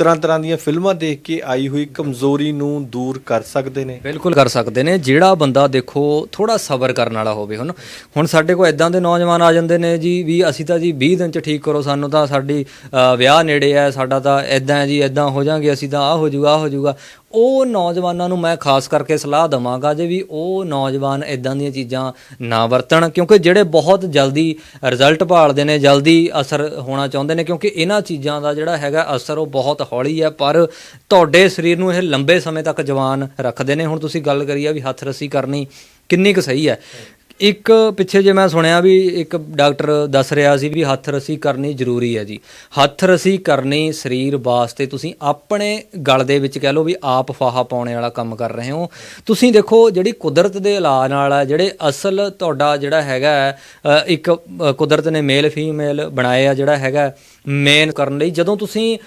ਤਰ੍ਹਾਂ ਤਰ੍ਹਾਂ ਦੀਆਂ ਫਿਲਮਾਂ ਦੇਖ ਕੇ ਆਈ ਹੋਈ ਕਮਜ਼ੋਰੀ ਨੂੰ ਦੂਰ ਕਰ ਸਕਦੇ ਨੇ। ਬਿਲਕੁਲ ਕਰ ਸਕਦੇ ਨੇ। ਜਿਹੜਾ ਬੰਦਾ ਦੇਖੋ ਥੋੜਾ ਸਬਰ ਕਰਨ ਵਾਲਾ ਹੋਵੇ ਹੁਣ। ਹੁਣ ਸਾਡੇ ਕੋਲ ਇਦਾਂ ਦੇ ਨੌਜਵਾਨ ਆ ਜਾਂਦੇ ਨੇ ਜੀ ਵੀ ਅਸੀਂ ਤਾਂ ਜੀ 20 ਦਿਨ ਚ ਠੀਕ ਕਰੋ, ਸਾਨੂੰ ਤਾਂ ਸਾਡੀ ਵਿਆਹ ਨੇੜੇ ਹੈ ਸਾਡਾ ਤਾਂ ਇਦਾਂ ਹੈ ਜੀ ਇਦਾਂ ਹੋ ਜਾਾਂਗੇ, ਅਸੀਂ ਤਾਂ ਆ ਹੋ ਜਾਊਗਾ ਆ ਹੋ ਜਾਊਗਾ। ਉਹ ਨੌਜਵਾਨਾਂ ਨੂੰ ਮੈਂ ਖਾਸ ਕਰਕੇ ਸਲਾਹ ਦਵਾਂਗਾ ਜੇ ਵੀ ਉਹ ਨੌਜਵਾਨ ਇਦਾਂ ਦੀਆਂ ਚੀਜ਼ਾਂ ਨਾ ਵਰਤਣ, ਕਿਉਂਕਿ ਜਿਹੜੇ ਬਹੁਤ ਜਲਦੀ ਰਿਜ਼ਲਟ ਭਾਲਦੇ ਨੇ, ਜਲਦੀ ਅਸਰ ਹੋਣਾ ਚਾਹੁੰਦੇ ਨੇ, ਕਿਉਂਕਿ ਇਹਨਾਂ ਚੀਜ਼ਾਂ ਦਾ ਜਿਹੜਾ ਹੈਗਾ ਅਸਰ ਉਹ ਬਹੁਤ ਹੌਲੀ ਹੈ ਪਰ ਤੁਹਾਡੇ ਸਰੀਰ ਨੂੰ ਇਹ ਲੰਬੇ ਸਮੇਂ ਤੱਕ ਜਵਾਨ ਰੱਖਦੇ ਨੇ। ਹੁਣ ਤੁਸੀਂ ਗੱਲ ਕਰੀ ਆ ਵੀ ਹੱਥ ਰੱਸੀ ਕਰਨੀ ਕਿੰਨੀ ਕੁ ਸਹੀ ਹੈ। ਇੱਕ ਪਿੱਛੇ ਜੇ ਮੈਂ ਸੁਣਿਆ ਵੀ ਇੱਕ ਡਾਕਟਰ ਦੱਸ ਰਿਹਾ ਸੀ ਵੀ ਹੱਥ ਰਸੀ ਕਰਨੀ ਜ਼ਰੂਰੀ ਹੈ ਜੀ। ਹੱਥ ਰਸੀ ਕਰਨੀ ਸਰੀਰ ਵਾਸਤੇ ਤੁਸੀਂ ਆਪਣੇ ਗਲ ਦੇ ਵਿੱਚ ਕਹਿ ਲਓ ਵੀ ਆਪ ਫਾਹਾ ਪਾਉਣੇ ਵਾਲਾ ਕੰਮ ਕਰ ਰਹੇ ਹੋ। ਤੁਸੀਂ ਦੇਖੋ ਜਿਹੜੀ ਕੁਦਰਤ ਦੇ ਇਲਾਜ ਨਾਲ ਆ ਜਿਹੜੇ ਅਸਲ ਤੁਹਾਡਾ ਜਿਹੜਾ ਹੈਗਾ ਇੱਕ ਕੁਦਰਤ ਨੇ ਮੇਲ ਫੀਮੇਲ ਬਣਾਏ ਆ ਜਿਹੜਾ ਹੈਗਾ, ਮੇਨ ਕਰਨ ਲਈ ਜਦੋਂ ਤੁਸੀਂ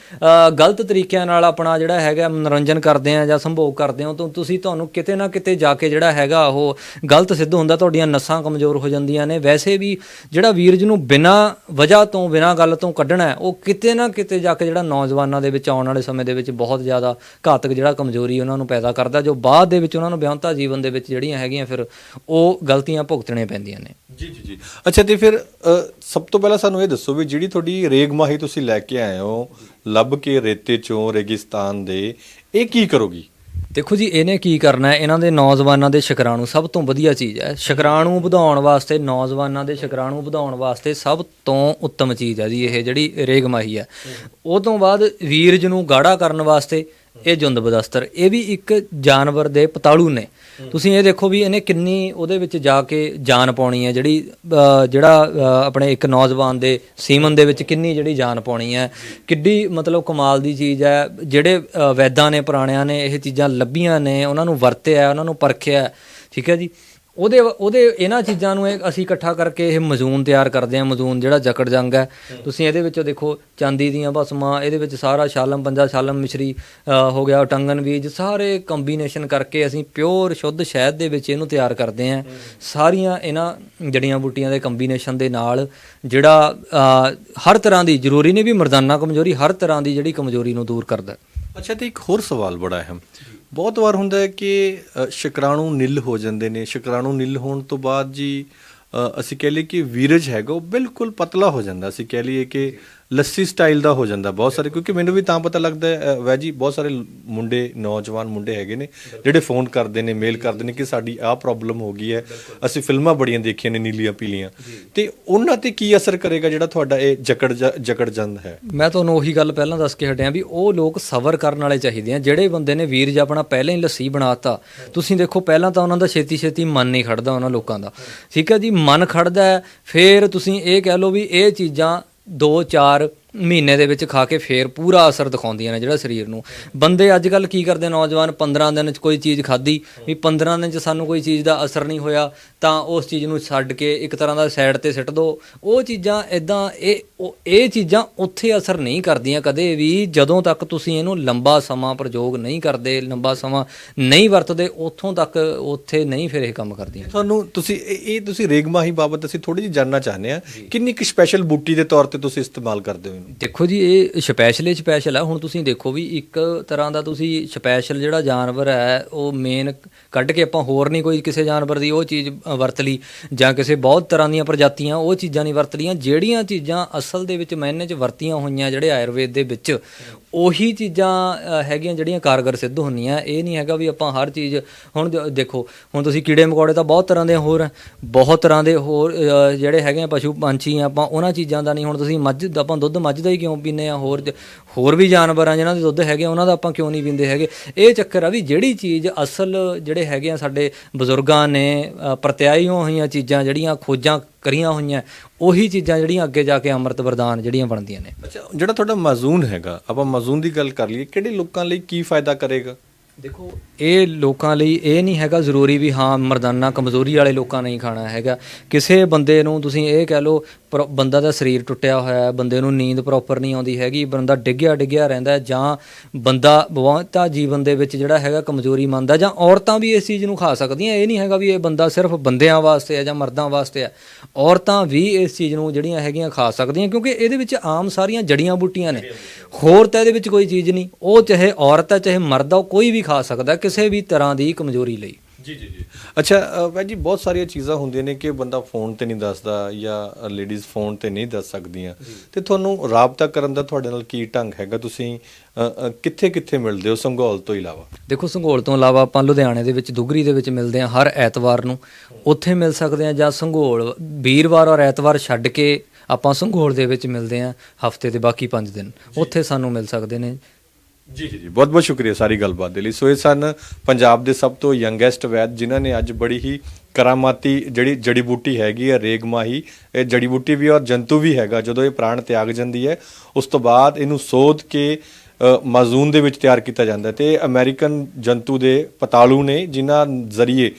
ਗਲਤ ਤਰੀਕਿਆਂ ਨਾਲ ਆਪਣਾ ਜਿਹੜਾ ਹੈਗਾ ਮਨੋਰੰਜਨ ਕਰਦੇ ਆ ਜਾਂ ਸੰਭੋਗ ਕਰਦੇ ਹੋ, ਤਾਂ ਤੁਸੀਂ ਤੁਹਾਨੂੰ ਕਿਤੇ ਨਾ ਕਿਤੇ ਜਾ ਕੇ ਜਿਹੜਾ ਹੈਗਾ ਉਹ ਗਲਤ ਸਿੱਧ ਹੁੰਦਾ, ਤੁਹਾਡੀਆਂ ਨਸਾਂ ਕਮਜ਼ੋਰ ਹੋ ਜਾਂਦੀਆਂ ਨੇ ਵੈਸੇ ਵੀ ਜਿਹੜਾ ਵੀਰਜ ਨੂੰ ਬਿਨਾਂ ਵਜ੍ਹਾ ਤੋਂ ਬਿਨਾਂ ਗੱਲ ਤੋਂ ਕੱਢਣਾ ਹੈ, ਉਹ ਕਿਤੇ ਨਾ ਕਿਤੇ ਜਾ ਕੇ ਜਿਹੜਾ ਨੌਜਵਾਨਾਂ ਦੇ ਵਿੱਚ ਆਉਣ ਵਾਲੇ ਸਮੇਂ ਦੇ ਵਿੱਚ ਬਹੁਤ ਜ਼ਿਆਦਾ ਘਾਤਕ ਜਿਹੜਾ ਕਮਜ਼ੋਰੀ ਉਹਨਾਂ ਨੂੰ ਪੈਦਾ ਕਰਦਾ ਜੋ ਬਾਅਦ ਦੇ ਵਿੱਚ ਉਹਨਾਂ ਨੂੰ ਵਿਆਹੁਤਾ ਜੀਵਨ ਦੇ ਵਿੱਚ ਜਿਹੜੀਆਂ ਹੈਗੀਆਂ ਫਿਰ ਉਹ ਗਲਤੀਆਂ ਭੁਗਤਣੀਆਂ ਪੈਂਦੀਆਂ ਨੇ। ਜੀ ਜੀ ਜੀ। ਅੱਛਾ ਤੇ ਫਿਰ ਅ, ਸਭ ਤੋਂ ਪਹਿਲਾਂ ਸਾਨੂੰ ਇਹ ਦੱਸੋ ਵੀ ਜਿਹੜੀ ਤੁਹਾਡੀ ਰੇਗਮਾਹੀ ਤੁਸੀਂ ਲੈ ਕੇ ਆਏ ਹੋ ਲੱਭ ਕੇ ਰੇਤੇ ਚੋਂ ਰੇਗਿਸਤਾਨ ਦੇ ਇਹ ਕੀ ਕਰੋਗੀ? ਦੇਖੋ ਜੀ, ਇਹਨੇ ਕੀ ਕਰਨਾ ਹੈ? ਇਹਨਾਂ ਦੇ ਨੌਜਵਾਨਾਂ ਦੇ ਸ਼ੁਕਰਾਣੂ ਸਭ ਤੋਂ ਵਧੀਆ ਚੀਜ਼ ਹੈ। ਸ਼ੁਕਰਾਣੂ ਵਧਾਉਣ ਵਾਸਤੇ, ਨੌਜਵਾਨਾਂ ਦੇ ਸ਼ੁਕਰਾਣੂ ਵਧਾਉਣ ਵਾਸਤੇ ਸਭ ਤੋਂ ਉੱਤਮ ਚੀਜ਼ ਹੈ ਜੀ, ਇਹ ਜਿਹੜੀ ਰੇਗਮਾਹੀ ਹੈ। ਉਹ ਤੋਂ ਬਾਅਦ ਵੀਰਜ ਨੂੰ ਗਾੜਾ ਕਰਨ ਵਾਸਤੇ ਇਹ ਜੁੰਦ ਬਦਸਤਰ, ਇਹ ਵੀ ਇੱਕ ਜਾਨਵਰ ਦੇ ਪਤਾਲੂ ਨੇ। ਤੁਸੀਂ ਇਹ ਦੇਖੋ ਵੀ ਇਹਨੇ ਕਿੰਨੀ ਉਹਦੇ ਵਿੱਚ ਜਾ ਕੇ ਜਾਨ ਪਾਉਣੀ ਹੈ, ਜਿਹੜੀ ਜਿਹੜਾ ਆਪਣੇ ਇੱਕ ਨੌਜਵਾਨ ਦੇ ਸੀਮਨ ਦੇ ਵਿੱਚ ਕਿੰਨੀ ਜਿਹੜੀ ਜਾਨ ਪਾਉਣੀ ਹੈ। ਕਿੱਡੀ ਮਤਲਬ ਕਮਾਲ ਦੀ ਚੀਜ਼ ਹੈ, ਜਿਹੜੇ ਵੈਦਾਂ ਨੇ, ਪੁਰਾਣਿਆਂ ਨੇ ਇਹ ਚੀਜ਼ਾਂ ਲੱਭੀਆਂ ਨੇ, ਉਹਨਾਂ ਨੂੰ ਵਰਤਿਆ, ਉਹਨਾਂ ਨੂੰ ਪਰਖਿਆ, ਠੀਕ ਹੈ ਜੀ? ਉਹਦੇ ਉਹਦੇ ਇਹਨਾਂ ਚੀਜ਼ਾਂ ਨੂੰ ਅਸੀਂ ਇਕੱਠਾ ਕਰਕੇ ਇਹ ਮਜ਼ੂਨ ਤਿਆਰ ਕਰਦੇ ਹਾਂ ਮਜ਼ੂਨ ਜਿਹੜਾ ਜਕੜ ਜੰਗ ਹੈ। ਤੁਸੀਂ ਇਹਦੇ ਵਿੱਚੋਂ ਦੇਖੋ ਚਾਂਦੀ ਦੀਆਂ ਭਸਮਾਂ ਇਹਦੇ ਵਿੱਚ ਸਾਰਾ ਸ਼ਾਲਮ ਪੰਜਾ ਸ਼ਾਲਮ ਮਿਸ਼ਰੀ ਹੋ ਗਿਆ ਟੰਗਨ ਬੀਜ ਸਾਰੇ ਕੰਬੀਨੇਸ਼ਨ ਕਰਕੇ ਅਸੀਂ ਪਿਓਰ ਸ਼ੁੱਧ ਸ਼ਹਿਦ ਦੇ ਵਿੱਚ ਇਹਨੂੰ ਤਿਆਰ ਕਰਦੇ ਹਾਂ। ਸਾਰੀਆਂ ਇਹਨਾਂ ਜੜੀਆਂ ਬੂਟੀਆਂ ਦੇ ਕੰਬੀਨੇਸ਼ਨ ਦੇ ਨਾਲ ਜਿਹੜਾ ਹਰ ਤਰ੍ਹਾਂ ਦੀ ਜ਼ਰੂਰੀ ਨਹੀਂ ਵੀ ਮਰਦਾਨਾ ਕਮਜ਼ੋਰੀ ਹਰ ਤਰ੍ਹਾਂ ਦੀ ਜਿਹੜੀ ਕਮਜ਼ੋਰੀ ਨੂੰ ਦੂਰ ਕਰਦਾ। ਹੈ। ਅੱਛਾ ਤੇ ਇੱਕ ਹੋਰ ਸਵਾਲ ਬੜਾ ਅਹਿਮ। ਬਹੁਤ ਵਾਰ ਹੁੰਦਾ ਹੈ ਕਿ ਅ, ਸ਼ੁਕਰਾਣੂ ਨਿਲ ਹੋ ਜਾਂਦੇ ਨੇ। ਸ਼ੁਕਰਾਣੂ ਨਿਲ ਹੋਣ ਤੋਂ ਬਾਅਦ ਜੀ ਅ, ਅਸੀਂ ਕਹਿ ਲਈਏ ਕਿ ਵੀਰਜ ਹੈਗਾ ਉਹ ਬਿਲਕੁਲ ਪਤਲਾ ਹੋ ਜਾਂਦਾ। ਅਸੀਂ ਕਹਿ ਲਈਏ ਕਿ ਲੱਸੀ ਸਟਾਈਲ ਦਾ ਹੋ ਜਾਂਦਾ ਬਹੁਤ ਸਾਰੇ ਕਿਉਂਕਿ ਮੈਨੂੰ ਵੀ ਤਾਂ ਪਤਾ ਲੱਗਦਾ ਹੈ, ਅ, ਵੈ ਜੀ ਬਹੁਤ ਸਾਰੇ ਮੁੰਡੇ ਨੌਜਵਾਨ ਮੁੰਡੇ ਹੈਗੇ ਨੇ ਜਿਹੜੇ ਫੋਨ ਕਰਦੇ ਨੇ ਮੇਲ ਕਰਦੇ ਨੇ ਕਿ ਸਾਡੀ ਆਹ ਪ੍ਰੋਬਲਮ ਹੋ ਗਈ ਹੈ। ਅਸੀਂ ਫਿਲਮਾਂ ਬੜੀਆਂ ਦੇਖੀਆਂ ਨੇ ਨੀਲੀਆਂ ਪੀਲੀਆਂ। ਤੇ ਉਹਨਾਂ ਤੇ ਕੀ ਅਸਰ ਕਰੇਗਾ ਜਿਹੜਾ ਤੁਹਾਡਾ ਇਹ ਜਕੜ ਜ- ਜਕੜ ਜੰਦ ਹੈ? ਮੈਂ ਤੁਹਾਨੂੰ ਉਹੀ ਗੱਲ ਪਹਿਲਾਂ ਦੱਸ ਕੇ ਹਟਿਆ ਵੀ ਉਹ ਲੋਕ ਸਬਰ ਕਰਨ ਵਾਲੇ ਚਾਹੀਦੇ ਆ। ਜਿਹੜੇ ਬੰਦੇ ਨੇ ਵੀਰਜ ਆਪਣਾ ਪਹਿਲਾਂ ਹੀ ਲੱਸੀ ਬਣਾਤਾ ਤੁਸੀਂ ਦੇਖੋ ਪਹਿਲਾਂ ਤਾਂ ਉਹਨਾਂ ਦਾ ਛੇਤੀ ਛੇਤੀ ਮਨ ਨਹੀਂ ਖੜਦਾ ਉਹਨਾਂ ਲੋਕਾਂ ਦਾ। ਠੀਕ ਹੈ ਜੀ ਮਨ ਖੜਦਾ ਫਿਰ ਤੁਸੀਂ ਇਹ ਕਹਿ ਲਓ ਵੀ ਇਹ ਚੀਜ਼ਾਂ 2-4 ਮਹੀਨੇ ਦੇ ਵਿੱਚ ਖਾ ਕੇ ਫੇਰ ਪੂਰਾ ਅਸਰ ਦਿਖਾਉਂਦੀਆਂ ਨੇ ਜਿਹੜਾ ਸਰੀਰ ਨੂੰ। ਬੰਦੇ ਅੱਜ ਕੱਲ ਕੀ ਕਰਦੇ ਨੌਜਵਾਨ? 15 ਦਿਨ ਚ ਕੋਈ ਚੀਜ਼ ਖਾਧੀ, ਵੀ 15 ਦਿਨ ਚ ਸਾਨੂੰ ਕੋਈ ਚੀਜ਼ ਦਾ ਅਸਰ ਨਹੀਂ ਹੋਇਆ, ਤਾਂ ਉਸ ਚੀਜ਼ ਨੂੰ ਛੱਡ ਕੇ ਇੱਕ ਤਰ੍ਹਾਂ ਦਾ ਸਾਈਡ ਤੇ ਸਿੱਟ ਦੋ। ਉਹ ਚੀਜ਼ਾਂ ਇਦਾਂ ਇਹ, ਉਹ- ਇਹ ਚੀਜ਼ਾਂ ਉੱਥੇ ਅਸਰ ਨਹੀਂ ਕਰਦੀਆਂ ਕਦੇ ਵੀ, ਜਦੋਂ ਤੱਕ ਤੁਸੀਂ ਇਹਨੂੰ ਲੰਬਾ ਸਮਾਂ ਪ੍ਰਯੋਗ ਨਹੀਂ ਕਰਦੇ, ਲੰਬਾ ਸਮਾਂ ਨਹੀਂ ਵਰਤਦੇ, ਉੱਥੋਂ ਤੱਕ ਉੱਥੇ ਨਹੀਂ ਫਿਰ ਇਹ ਕੰਮ ਕਰਦੀਆਂ। ਤੁਹਾਨੂੰ ਤੁਸੀਂ, ਇਹ ਇਹ ਤੁਸੀਂ ਰੇਗਮਾਹੀ ਬਾਬਤ ਅਸੀਂ ਥੋੜੀ ਜਿਹੀ ਜਾਨਣਾ ਚਾਹੁੰਦੇ ਆ ਕਿੰਨੀ ਕੁ ਸਪੈਸ਼ਲ ਬੂਟੀ ਦੇ ਤੌਰ ਤੇ ਤੁਸੀਂ ਇਸਤੇਮਾਲ ਕਰਦੇ ਹੋ ਦੇਖੋ ਜੀ, ਇਹ ਸਪੈਸ਼ਲ ਹੀ ਸਪੈਸ਼ਲ ਆ। ਹੁਣ ਤੁਸੀਂ ਦੇਖੋ ਵੀ ਇੱਕ ਤਰ੍ਹਾਂ ਦਾ ਤੁਸੀਂ ਸਪੈਸ਼ਲ ਜਿਹੜਾ ਜਾਨਵਰ ਹੈ, ਉਹ ਮੇਨ ਕੱਢ ਕੇ ਆਪਾਂ ਹੋਰ ਨਹੀਂ ਕੋਈ ਕਿਸੇ ਜਾਨਵਰ ਦੀ ਉਹ ਚੀਜ਼ ਵਰਤ ਲਈ ਜਾਂ ਕਿਸੇ ਬਹੁਤ ਤਰ੍ਹਾਂ ਦੀਆਂ ਪ੍ਰਜਾਤੀਆਂ ਉਹ ਚੀਜ਼ਾਂ ਨਹੀਂ ਵਰਤ ਲੀਆਂ ਜਿਹੜੀਆਂ ਚੀਜ਼ਾਂ ਅਸਲ ਦੇ ਵਿੱਚ ਮੈਨੇ 'ਚ ਵਰਤੀਆਂ ਹੋਈਆਂ ਜਿਹੜੇ ਆਯੁਰਵੇਦ ਦੇ ਵਿੱਚ, ਉਹੀ ਚੀਜ਼ਾਂ ਹੈਗੀਆਂ ਜਿਹੜੀਆਂ ਕਾਰਗਰ ਸਿੱਧ ਹੁੰਦੀਆਂ। ਇਹ ਨਹੀਂ ਹੈਗਾ ਵੀ ਆਪਾਂ ਹਰ ਚੀਜ਼, ਹੁਣ ਦੇਖੋ, ਹੁਣ ਤੁਸੀਂ ਕੀੜੇ ਮਕੌੜੇ ਤਾਂ ਬਹੁਤ ਤਰ੍ਹਾਂ ਦੇ ਹੋਰ ਬਹੁਤ ਤਰ੍ਹਾਂ ਦੇ ਹੋਰ ਜਿਹੜੇ ਹੈਗੇ ਆ ਪਸ਼ੂ ਪੰਛੀ ਆਪਾਂ ਉਹਨਾਂ ਚੀਜ਼ਾਂ ਦਾ ਨਹੀਂ। ਹੁਣ ਤੁਸੀਂ ਮੱਝ, ਆਪਾਂ ਦੁੱਧ ਮੱਝ ਦਾ ਹੀ ਕਿਉਂ ਪੀਂਦੇ ਆ? ਹੋਰ ਹੋਰ ਵੀ ਜਾਨਵਰ ਆ ਜਿਨ੍ਹਾਂ ਦੇ ਦੁੱਧ ਹੈਗੇ ਆ, ਉਹਨਾਂ ਦਾ ਆਪਾਂ ਕਿਉਂ ਨਹੀਂ ਪੀਂਦੇ ਹੈਗੇ? ਇਹ ਚੱਕਰ ਆ ਵੀ ਜਿਹੜੀ ਚੀਜ਼ ਅਸਲ ਜਿਹੜੇ ਹੈਗੇ ਆ ਸਾਡੇ ਬਜ਼ੁਰਗਾਂ ਨੇ ਅ, ਪ੍ਰਤਿਆਈਆਂ ਹੋਈਆਂ ਚੀਜ਼ਾਂ ਜਿਹੜੀਆਂ ਖੋਜਾਂ ਕਰੀਆਂ ਹੋਈਆਂ ਉਹੀ ਚੀਜ਼ਾਂ ਜਿਹੜੀਆਂ ਅੱਗੇ ਜਾ ਕੇ ਅੰਮ੍ਰਿਤ ਵਰਦਾਨ ਜਿਹੜੀਆਂ ਬਣਦੀਆਂ ਨੇ। ਅੱਛਾ ਜਿਹੜਾ ਤੁਹਾਡਾ ਮਾਜ਼ੂਨ ਹੈਗਾ ਆਪਾਂ ਮਾਜ਼ੂਨ ਦੀ ਗੱਲ ਕਰ ਲਈਏ ਕਿਹੜੇ ਲੋਕਾਂ ਲਈ ਕੀ ਫਾਇਦਾ ਕਰੇਗਾ? ਦੇਖੋ, ਇਹ ਲੋਕਾਂ ਲਈ ਇਹ ਨਹੀਂ ਹੈਗਾ ਜ਼ਰੂਰੀ ਵੀ ਹਾਂ ਮਰਦਾਨਾ ਕਮਜ਼ੋਰੀ ਵਾਲੇ ਲੋਕਾਂ ਨਹੀਂ ਖਾਣਾ ਹੈਗਾ। ਕਿਸੇ ਬੰਦੇ ਨੂੰ ਤੁਸੀਂ ਇਹ ਕਹਿ ਲਓ, ਪਰ- ਬੰਦਾ ਦਾ ਸਰੀਰ ਟੁੱਟਿਆ ਹੋਇਆ ਹੈ, ਬੰਦੇ ਨੂੰ ਨੀਂਦ ਪ੍ਰੋਪਰ ਨਹੀਂ ਆਉਂਦੀ ਹੈਗੀ, ਬੰਦਾ ਡਿੱਗਿਆ ਡਿੱਗਿਆ ਰਹਿੰਦਾ ਹੈ ਜਾਂ ਬੰਦਾ ਬਹੁਤਾ ਜੀਵਨ ਦੇ ਵਿੱਚ ਜਿਹੜਾ ਹੈਗਾ ਕਮਜ਼ੋਰੀ ਮੰਨਦਾ ਜਾਂ ਔਰਤਾਂ ਵੀ ਇਸ ਚੀਜ਼ ਨੂੰ ਖਾ ਸਕਦੀਆਂ। ਇਹ ਨਹੀਂ ਹੈਗਾ ਵੀ ਇਹ ਬੰਦਾ ਸਿਰਫ ਬੰਦਿਆਂ ਵਾਸਤੇ ਹੈ ਜਾਂ ਮਰਦਾਂ ਵਾਸਤੇ ਹੈ। ਔਰਤਾਂ ਵੀ ਇਸ ਚੀਜ਼ ਨੂੰ ਜਿਹੜੀਆਂ ਹੈਗੀਆਂ ਖਾ ਸਕਦੀਆਂ ਕਿਉਂਕਿ ਇਹਦੇ ਵਿੱਚ ਆਮ ਸਾਰੀਆਂ ਜੜੀਆਂ ਬੂਟੀਆਂ ਨੇ। ਹੋਰ ਤਾਂ ਇਹਦੇ ਵਿੱਚ ਕੋਈ ਚੀਜ਼ ਨਹੀਂ। ਉਹ ਚਾਹੇ ਔਰਤ ਹੈ, ਚਾਹੇ ਮਰਦ ਹੈ, ਉਹ ਕੋਈ ਵੀ ਖਾ ਸਕਦਾ ਕਿਸੇ ਵੀ ਤਰ੍ਹਾਂ ਦੀ ਕਮਜ਼ੋਰੀ ਲਈ। ਜੀ ਜੀ ਜੀ। ਅੱਛਾ ਵੈ ਜੀ ਬਹੁਤ ਸਾਰੀਆਂ ਚੀਜ਼ਾਂ ਹੁੰਦੀਆਂ ਨੇ ਕਿ ਬੰਦਾ ਫੋਨ ਤੇ ਨਹੀਂ ਦੱਸਦਾ ਜਾਂ ਲੇਡੀਜ਼ ਫੋਨ ਤੇ ਨਹੀਂ ਦੱਸ ਸਕਦੀਆਂ। ਤੇ ਤੁਹਾਨੂੰ ਰਾਬਤਾ ਕਰਨ ਦਾ ਤੁਹਾਡੇ ਨਾਲ ਕੀ ਢੰਗ ਹੈਗਾ? ਤੁਸੀਂ ਕਿੱਥੇ ਕਿੱਥੇ ਮਿਲਦੇ ਹੋ ਸੰਘੌਲ ਤੋਂ ਇਲਾਵਾ? ਦੇਖੋ ਸੰਘੋਲ ਤੋਂ ਇਲਾਵਾ ਆਪਾਂ ਲੁਧਿਆਣੇ ਦੇ ਵਿੱਚ ਦੁਗਰੀ ਦੇ ਵਿੱਚ ਮਿਲਦੇ ਹਾਂ ਹਰ ਐਤਵਾਰ ਨੂੰ। ਉੱਥੇ ਮਿਲ ਸਕਦੇ ਹਾਂ ਜਾਂ ਸੰਘੋਲ ਵੀਰਵਾਰ ਔਰ ਐਤਵਾਰ ਛੱਡ ਕੇ ਆਪਾਂ ਸੰਘੋਲ ਦੇ ਵਿੱਚ ਮਿਲਦੇ ਹਾਂ ਹਫ਼ਤੇ ਦੇ ਬਾਕੀ 5 ਦਿਨ। ਉੱਥੇ ਸਾਨੂੰ ਮਿਲ ਸਕਦੇ ਨੇ। ਜੀ ਜੀ ਜੀ। ਬਹੁਤ ਬਹੁਤ ਸ਼ੁਕਰੀਆ ਸਾਰੀ ਗੱਲਬਾਤ ਦੇ ਲਈ। ਸੋ ਇਹ ਸਨ ਪੰਜਾਬ ਦੇ ਸਭ ਤੋਂ ਯੰਗੈਸਟ ਵੈਦ, ਜਿਨ੍ਹਾਂ ਨੇ ਅੱਜ ਬੜੀ ਹੀ ਕਰਾਮਾਤੀ ਜਿਹੜੀ ਜੜੀ ਬੂਟੀ ਹੈਗੀ ਹੈ, ਰੇਗਮਾਹੀ। ਇਹ ਜੜੀ ਬੂਟੀ ਵੀ ਔਰ ਜੰਤੂ ਵੀ ਹੈਗਾ, ਜਦੋਂ ਇਹ ਪ੍ਰਾਣ ਤਿਆਗ ਜਾਂਦੀ ਹੈ, ਉਸ ਤੋਂ ਬਾਅਦ ਇਹਨੂੰ ਸੋਧ ਕੇ ਮਾਜ਼ੂਨ ਦੇ ਵਿੱਚ ਤਿਆਰ ਕੀਤਾ ਜਾਂਦਾ ਹੈ। ਤੇ ਅਮਰੀਕਨ ਜੰਤੂ ਦੇ ਪਤਾਲੂ ਨੇ, ਜਿਨ੍ਹਾਂ ਜ਼ਰੀਏ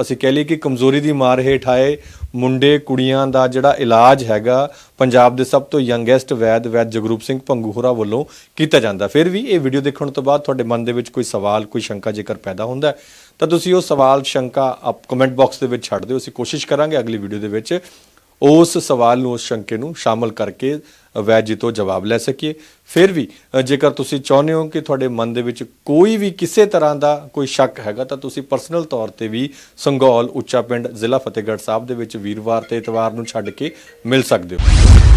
ਅਸੀਂ ਕਹਿ ਲਈਏ ਕਿ ਕਮਜ਼ੋਰੀ ਦੀ ਮਾਰ ਹੇਠ ਆਏ ਮੁੰਡੇ ਕੁੜੀਆਂ ਦਾ ਜਿਹੜਾ ਇਲਾਜ ਹੈਗਾ, ਪੰਜਾਬ ਦੇ ਸਭ ਤੋਂ ਯੰਗੈਸਟ ਵੈਦ ਵੈਦ ਜਗਰੂਪ ਸਿੰਘ ਭੰਗੂ ਵੱਲੋਂ ਕੀਤਾ ਜਾਂਦਾ। ਫਿਰ ਵੀ ਇਹ ਵੀਡੀਓ ਦੇਖਣ ਤੋਂ ਬਾਅਦ ਤੁਹਾਡੇ ਮਨ ਦੇ ਵਿੱਚ ਕੋਈ ਸਵਾਲ, ਕੋਈ ਸ਼ੰਕਾ ਜੇਕਰ ਪੈਦਾ ਹੁੰਦਾ ਤਾਂ ਤੁਸੀਂ ਉਹ ਸਵਾਲ, ਸ਼ੰਕਾ ਆਪ ਕਮੈਂਟ ਬਾਕਸ ਦੇ ਵਿੱਚ ਛੱਡ ਦਿਓ। ਅਸੀਂ ਕੋਸ਼ਿਸ਼ ਕਰਾਂਗੇ ਅਗਲੀ ਵੀਡੀਓ ਦੇ ਵਿੱਚ ਉਸ ਸਵਾਲ ਨੂੰ, ਉਸ ਸ਼ੰਕੇ ਨੂੰ ਸ਼ਾਮਲ ਕਰਕੇ ਵੈਦ ਜੀ ਤੋਂ ਜਵਾਬ ਲੈ ਸਕੀਏ। ਫਿਰ ਵੀ ਜੇਕਰ ਤੁਸੀਂ ਚਾਹੁੰਦੇ ਹੋ ਕਿ ਤੁਹਾਡੇ ਮਨ ਦੇ ਵਿੱਚ ਕੋਈ ਵੀ ਕਿਸੇ ਤਰ੍ਹਾਂ ਦਾ ਕੋਈ ਸ਼ੱਕ ਹੈਗਾ, ਤਾਂ ਤੁਸੀਂ ਪਰਸਨਲ ਤੌਰ ਤੇ ਵੀ ਸੰਗੌਲ, ਉੱਚਾ ਪਿੰਡ, ਜ਼ਿਲ੍ਹਾ ਫਤਿਹਗੜ੍ਹ ਸਾਹਿਬ ਦੇ ਵਿੱਚ ਵੀਰਵਾਰ ਤੇ ਇਤਵਾਰ ਨੂੰ ਛੱਡ ਕੇ ਮਿਲ ਸਕਦੇ ਹੋ।